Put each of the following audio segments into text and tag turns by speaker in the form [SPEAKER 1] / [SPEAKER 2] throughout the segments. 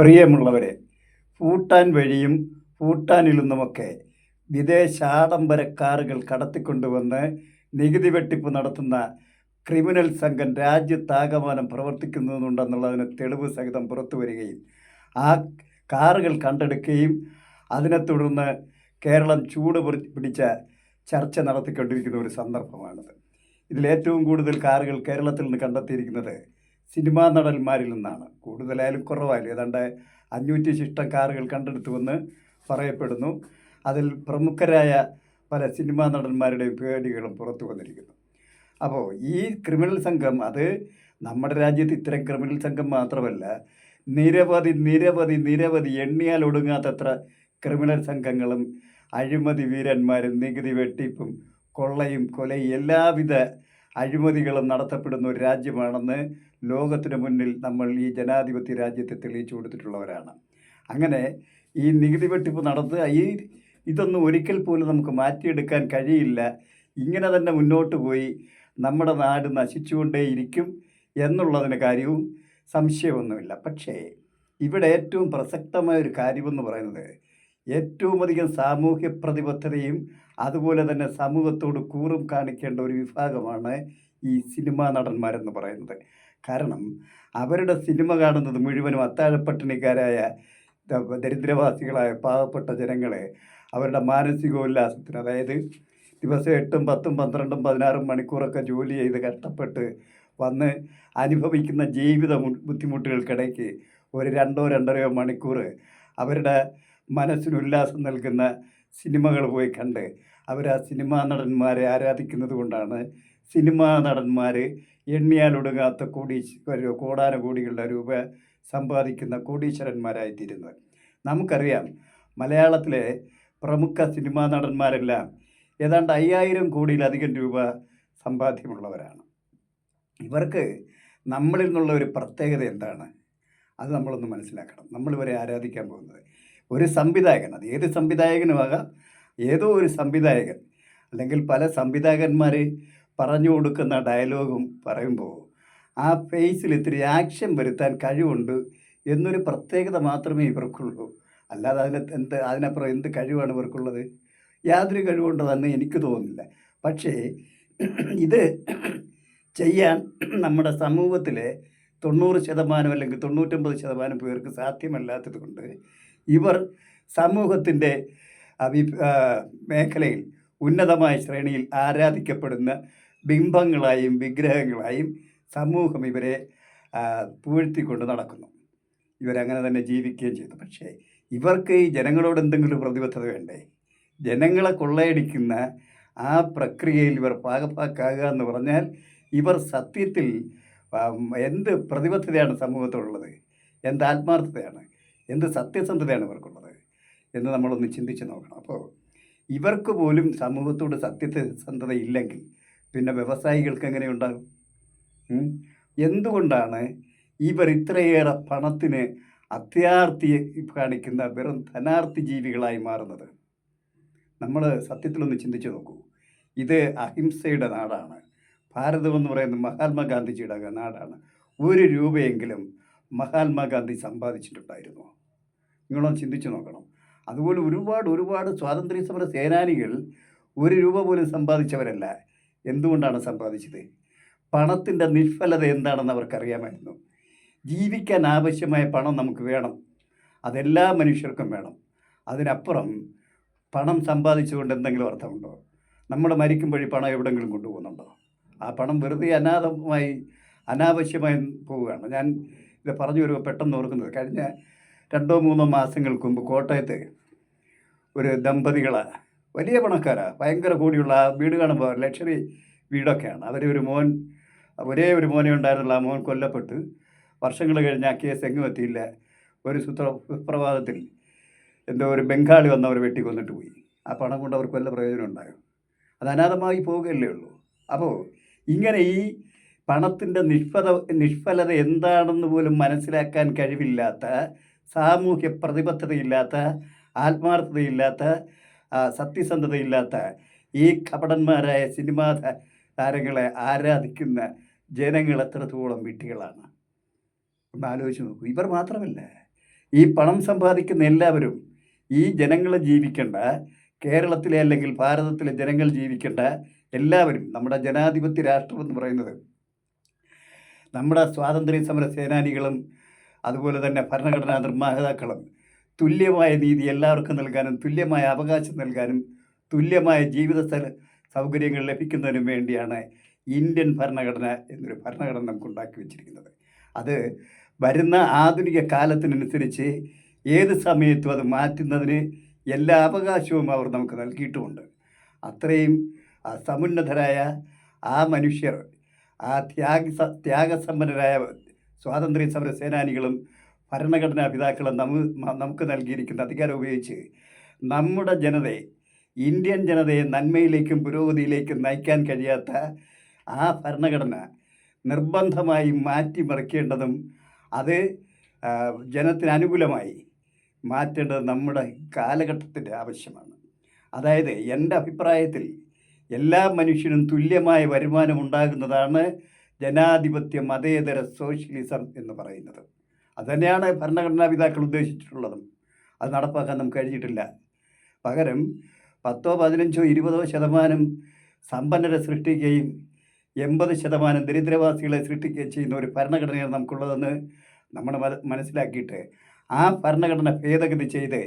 [SPEAKER 1] പ്രിയമുള്ളവരെ ഭൂട്ടാൻ വഴിയും ഭൂട്ടാനിൽ നിന്നുമൊക്കെ വിദേശാഡംബര കാറുകൾ കടത്തിക്കൊണ്ടുവന്ന് നികുതി വെട്ടിപ്പ് നടത്തുന്ന ക്രിമിനൽ സംഘം രാജ്യത്താകമാനം പ്രവർത്തിക്കുന്നുണ്ടെന്നുള്ളതിന് തെളിവ് സഹിതം പുറത്തു വരികയും ആ കാറുകൾ കണ്ടെടുക്കുകയും അതിനെ തുടർന്ന് കേരളം ചൂട് പിടിച്ച ചർച്ച നടത്തിക്കൊണ്ടിരിക്കുന്ന ഒരു സന്ദർഭമാണിത്. ഇതിലേറ്റവും കൂടുതൽ കാറുകൾ കേരളത്തിൽ നിന്ന് കണ്ടെത്തിയിരിക്കുന്നത് സിനിമാ നടന്മാരിൽ നിന്നാണ്. കൂടുതലായാലും കുറവായാലും ഏതാണ്ട് അഞ്ഞൂറ്റി ശിഷ്ടം കാറുകൾ കണ്ടെടുത്തുവെന്ന് പറയപ്പെടുന്നു. അതിൽ പ്രമുഖരായ പല സിനിമാ നടന്മാരുടെയും പേടികളും പുറത്തു വന്നിരിക്കുന്നു. അപ്പോൾ ഈ ക്രിമിനൽ സംഘം അത് നമ്മുടെ രാജ്യത്ത് ഇത്തരം ക്രിമിനൽ സംഘം മാത്രമല്ല നിരവധി നിരവധി നിരവധി എണ്ണിയാൽ ഒടുങ്ങാത്തത്ര ക്രിമിനൽ സംഘങ്ങളും അഴിമതി വീരന്മാരും നികുതി വെട്ടിപ്പും കൊള്ളയും കൊലയും എല്ലാവിധ അഴിമതികളും നടത്തപ്പെടുന്ന ഒരു രാജ്യമാണെന്ന് ലോകത്തിന് മുന്നിൽ നമ്മൾ ഈ ജനാധിപത്യ രാജ്യത്തെ തെളിയിച്ചു കൊടുത്തിട്ടുള്ളവരാണ്. അങ്ങനെ ഈ നികുതി വെട്ടിപ്പ് നടത്തുക ഈ ഇതൊന്നും ഒരിക്കൽ പോലും നമുക്ക് മാറ്റിയെടുക്കാൻ കഴിയില്ല. ഇങ്ങനെ തന്നെ മുന്നോട്ട് പോയി നമ്മുടെ നാട് നശിച്ചുകൊണ്ടേയിരിക്കും എന്നുള്ളതിന് കാര്യവും സംശയമൊന്നുമില്ല. പക്ഷേ ഇവിടെ ഏറ്റവും പ്രസക്തമായ ഒരു കാര്യമെന്ന് പറയുന്നത് ഏറ്റവും അധികം സാമൂഹ്യ പ്രതിബദ്ധതയും അതുപോലെ തന്നെ സമൂഹത്തോട് കൂറും കാണിക്കേണ്ട ഒരു വിഭാഗമാണ് ഈ സിനിമാ നടന്മാരെന്ന് പറയുന്നത്. കാരണം അവരുടെ സിനിമ കാണുന്നത് മുഴുവനും അത്താഴപ്പട്ടിണിക്കാരായ ദരിദ്രവാസികളായ പാവപ്പെട്ട ജനങ്ങളെ അവരുടെ മാനസികോല്ലാസത്തിന് അതായത് ദിവസം എട്ടും പത്തും പന്ത്രണ്ടും പതിനാറും മണിക്കൂറൊക്കെ ജോലി ചെയ്ത് കഷ്ടപ്പെട്ട് വന്ന് അനുഭവിക്കുന്ന ജീവിത ബുദ്ധിമുട്ടുകൾക്കിടയ്ക്ക് ഒരു രണ്ടോ രണ്ടരയോ മണിക്കൂർ അവരുടെ മനസ്സിന് ഉല്ലാസം നൽകുന്ന സിനിമകൾ പോയി കണ്ട് അവർ ആ സിനിമാ നടന്മാരെ ആരാധിക്കുന്നത് കൊണ്ടാണ് സിനിമാ നടന്മാർ എണ്ണിയാലൊടുങ്ങാത്ത കോടീശ്വര കോടാനുകോടികളുടെ രൂപ സമ്പാദിക്കുന്ന കോടീശ്വരന്മാരായിത്തീരുന്നത്. നമുക്കറിയാം മലയാളത്തിലെ പ്രമുഖ സിനിമാ നടന്മാരെല്ലാം ഏതാണ്ട് അയ്യായിരം കോടിയിലധികം രൂപ സമ്പാദ്യമുള്ളവരാണ്. ഇവർക്ക് നമ്മളിൽ നിന്നുള്ള ഒരു പ്രത്യേകത എന്താണ്? അത് നമ്മളൊന്ന് മനസ്സിലാക്കണം. നമ്മളിവരെ ആരാധിക്കാൻ പോകുന്നത്. ഒരു സംവിധായകൻ അത് ഏത് സംവിധായകനുമാകാം? ഏതോ ഒരു സംവിധായകൻ. അല്ലെങ്കിൽ പല സംവിധായകന്മാർ പറഞ്ഞു കൊടുക്കുന്ന ഡയലോഗും പറയുമ്പോൾ ആ ഫേസിൽ ഇത്തിരി ആക്ഷൻ വരുത്താൻ കഴിവുണ്ട് എന്നൊരു പ്രത്യേകത മാത്രമേ ഇവർക്കുള്ളൂ. അല്ലാതെ അതിന് എന്ത് അതിനപ്പുറം എന്ത് കഴിവാണ് ഇവർക്കുള്ളത്? യാതൊരു കഴിവുണ്ടെന്ന് എനിക്ക് തോന്നുന്നില്ല. പക്ഷേ ഇത് ചെയ്യാൻ നമ്മുടെ സമൂഹത്തിലെ തൊണ്ണൂറ് ശതമാനം അല്ലെങ്കിൽ തൊണ്ണൂറ്റൊമ്പത് ശതമാനം പേർക്ക് സാധ്യമല്ലാത്തത് കൊണ്ട് ഇവർ സമൂഹത്തിന്റെ അഭി മേഖലയിൽ ഉന്നതമായ ശ്രേണിയിൽ ആരാധിക്കപ്പെടുന്ന ബിംബങ്ങളായും വിഗ്രഹങ്ങളായും സമൂഹം ഇവരെ പൂഴ്ത്തിക്കൊണ്ട് നടക്കുന്നു. ഇവരങ്ങനെ തന്നെ ജീവിക്കുകയും ചെയ്തു. പക്ഷേ ഇവർക്ക് ഈ ജനങ്ങളോട് എന്തെങ്കിലും പ്രതിബദ്ധത വേണ്ടേ? ജനങ്ങളെ കൊള്ളയടിക്കുന്ന ആ പ്രക്രിയയിൽ ഇവർ പാകപ്പാക്കാകുക എന്ന് പറഞ്ഞാൽ ഇവർ സത്യത്തിൽ എന്ത് പ്രതിബദ്ധതയാണ് സമൂഹത്തോടുള്ളത് എന്ത് ആത്മാർത്ഥതയാണ്? എന്ത് സത്യസന്ധതയാണ് ഇവർക്കുള്ളത് എന്ന് നമ്മളൊന്ന് ചിന്തിച്ച് നോക്കണം. അപ്പോൾ ഇവർക്ക് പോലും സമൂഹത്തോട് സത്യസന്ധത ഇല്ലെങ്കിൽ പിന്നെ വ്യവസായികൾക്ക് എങ്ങനെ ഉണ്ടാകും? എന്തുകൊണ്ടാണ് ഇവർ ഇത്രയേറെ പണത്തിന് അത്യാർത്ഥി കാണിക്കുന്ന വെറും ധനാർത്ഥി ജീവികളായി മാറുന്നത്? നമ്മൾ സത്യത്തിലൊന്ന് ചിന്തിച്ചു നോക്കൂ. ഇത് അഹിംസയുടെ നാടാണ്. ഭാരതം എന്ന് പറയുന്നത് മഹാത്മാഗാന്ധിജിയുടെ നാടാണ്. ഒരു രൂപയെങ്കിലും മഹാത്മാഗാന്ധി സമ്പാദിച്ചിട്ടുണ്ടായിരുന്നു? നിങ്ങളൊന്ന് ചിന്തിച്ചു നോക്കണം. അതുപോലെ ഒരുപാട് ഒരുപാട് സ്വാതന്ത്ര്യ സമര സേനാനികൾ ഒരു രൂപ പോലും സമ്പാദിച്ചവരല്ല. എന്തുകൊണ്ടാണ് സമ്പാദിച്ചത്? പണത്തിന്റെ നിഷ്ഫലത എന്താണെന്ന് അവർക്കറിയാമായിരുന്നു. ജീവിക്കാൻ ആവശ്യമായ പണം നമുക്ക് വേണം. അതെല്ലാ മനുഷ്യർക്കും വേണം. അതിനപ്പുറം പണം സമ്പാദിച്ചുകൊണ്ട് എന്തെങ്കിലും അർത്ഥമുണ്ടോ? നമ്മൾ മരിക്കുമ്പോഴേ പണം എവിടെയെങ്കിലും കൊണ്ടുപോകുന്നുണ്ടോ? ആ പണം വെറുതെ അനാഥമായി അനാവശ്യമായി പോവുകയാണ്. ഞാൻ ഇത് പറഞ്ഞു വരുമ്പോൾ പെട്ടെന്ന് ഓർക്കുന്നത് കഴിഞ്ഞ രണ്ടോ മൂന്നോ മാസങ്ങൾക്ക് മുമ്പ് കോട്ടയത്ത് ഒരു ദമ്പതികളെ വലിയ പണക്കാരാണ് ഭയങ്കര കൂടിയുള്ള വീട് കാണുമ്പോൾ ലക്ഷറി വീടൊക്കെയാണ്. അവർ ഒരു മോൻ ഒരേ ഒരു മോനെ ഉണ്ടായിരുന്നുള്ള. ആ മോൻ കൊല്ലപ്പെട്ട് വർഷങ്ങൾ കഴിഞ്ഞ് ആ കേസ് എങ്ങും എത്തിയില്ല. ഒരു സുത്ര സുപ്രഭാതത്തിൽ എന്തോ ഒരു ബംഗാളി വന്നവർ വെട്ടി കൊന്നിട്ട് പോയി. ആ പണം കൊണ്ട് അവർക്ക് വല്ല പ്രയോജനം ഉണ്ടാകും അത് അനാഥമായി പോവുകയല്ലേ ഉള്ളൂ. അപ്പോൾ ഇങ്ങനെ ഈ പണത്തിന്റെ നിഷ്ഫല നിഷ്ഫലത എന്താണെന്ന് പോലും മനസ്സിലാക്കാൻ കഴിവില്ലാത്ത സാമൂഹ്യ പ്രതിബദ്ധതയില്ലാത്ത ആത്മാർത്ഥതയില്ലാത്ത സത്യസന്ധതയില്ലാത്ത ഈ കപടന്മാരായ സിനിമാ താരങ്ങളെ ആരാധിക്കുന്ന ജനങ്ങൾ എത്രത്തോളം വിട്ടികളാണ് ഒന്ന് ആലോചിച്ച് നോക്കൂ. ഇവർ മാത്രമല്ല ഈ പണം സമ്പാദിക്കുന്ന എല്ലാവരും ഈ ജനങ്ങൾ ജീവിക്കേണ്ട കേരളത്തിലെ അല്ലെങ്കിൽ ഭാരതത്തിലെ ജനങ്ങൾ ജീവിക്കേണ്ട എല്ലാവരും നമ്മുടെ ജനാധിപത്യ രാഷ്ട്രം എന്ന് പറയുന്നത് നമ്മുടെ സ്വാതന്ത്ര്യ സമര സേനാനികളും അതുപോലെ തന്നെ ഭരണഘടനാ നിർമ്മാതാക്കളും തുല്യമായ നീതി എല്ലാവർക്കും നൽകാനും തുല്യമായ അവകാശം നൽകാനും തുല്യമായ ജീവിത സൗകര്യങ്ങൾ ലഭിക്കുന്നതിനും വേണ്ടിയാണ് ഇന്ത്യൻ ഭരണഘടന എന്നൊരു ഭരണഘടന നമുക്ക് ഉണ്ടാക്കി വെച്ചിരിക്കുന്നത്. അത് വരുന്ന ആധുനിക കാലത്തിനനുസരിച്ച് ഏത് സമയത്തും അത് മാറ്റുന്നതിന് എല്ലാ അവകാശവും അവർ നമുക്ക് നൽകിയിട്ടുമുണ്ട്. അത്രയും സമുന്നതരായ ആ മനുഷ്യർ ആ ത്യാഗ ത്യാഗസമ്പന്നരായ സ്വാതന്ത്ര്യ സമര സേനാനികളും ഭരണഘടനാ പിതാക്കളും നമുക്ക് നമുക്ക് നൽകിയിരിക്കുന്ന അധികാരം ഉപയോഗിച്ച് നമ്മുടെ ജനതയെ ഇന്ത്യൻ ജനതയെ നന്മയിലേക്കും പുരോഗതിയിലേക്കും നയിക്കാൻ കഴിയാത്ത ആ ഭരണഘടന നിർബന്ധമായി മാറ്റിമറിക്കേണ്ടതും അത് ജനത്തിന് അനുകൂലമായി മാറ്റേണ്ടത് നമ്മുടെ കാലഘട്ടത്തിന്റെ ആവശ്യമാണ്. അതായത് എന്റെ അഭിപ്രായത്തിൽ എല്ലാ മനുഷ്യനും തുല്യമായ വരുമാനം ഉണ്ടാകുന്നതാണ് ജനാധിപത്യ മതേതര സോഷ്യലിസം എന്ന് പറയുന്നത്. അതുതന്നെയാണ് ഭരണഘടനാ പിതാക്കൾ ഉദ്ദേശിച്ചിട്ടുള്ളതും. അത് നടപ്പാക്കാൻ നമുക്ക് കഴിഞ്ഞിട്ടില്ല. പകരം പത്തോ പതിനഞ്ചോ ഇരുപതോ ശതമാനം സമ്പന്നരെ സൃഷ്ടിക്കുകയും എൺപത് ശതമാനം ദരിദ്രവാസികളെ സൃഷ്ടിക്കുകയും ചെയ്യുന്ന ഒരു ഭരണഘടനയാണ് നമുക്കുള്ളതെന്ന് നമ്മൾ മന- മനസ്സിലാക്കിയിട്ട് ആ ഭരണഘടന ഭേദഗതി ചെയ്ത്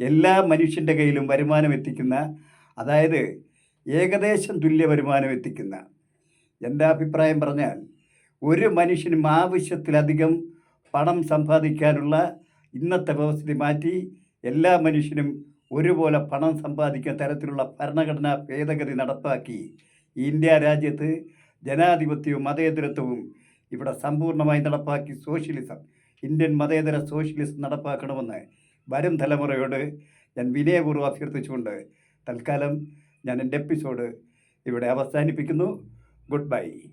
[SPEAKER 1] എല്ലാ മനുഷ്യന്റെ കയ്യിലും വരുമാനം എത്തിക്കുന്ന അതായത് ഏകദേശം തുല്യ വരുമാനം എത്തിക്കുന്ന എന്റെ അഭിപ്രായം പറഞ്ഞാൽ ഒരു മനുഷ്യനും ആവശ്യത്തിലധികം പണം സമ്പാദിക്കാനുള്ള ഇന്നത്തെ വ്യവസ്ഥ മാറ്റി എല്ലാ മനുഷ്യനും ഒരുപോലെ പണം സമ്പാദിക്കുന്ന തരത്തിലുള്ള ഭരണഘടനാ ഭേദഗതി നടപ്പാക്കി ഇന്ത്യ രാജ്യത്ത് ജനാധിപത്യവും മതേതരത്വവും ഇവിടെ സമ്പൂർണമായി നടപ്പാക്കി സോഷ്യലിസം ഇന്ത്യൻ മതേതര സോഷ്യലിസം നടപ്പാക്കണമെന്ന് വരും തലമുറയോട് ഞാൻ വിനയപൂർവം അഭ്യർത്ഥിച്ചുകൊണ്ട് തൽക്കാലം ഞാൻ എന്റെ എപ്പിസോഡ് ഇവിടെ അവസാനിപ്പിക്കുന്നു. goodbye.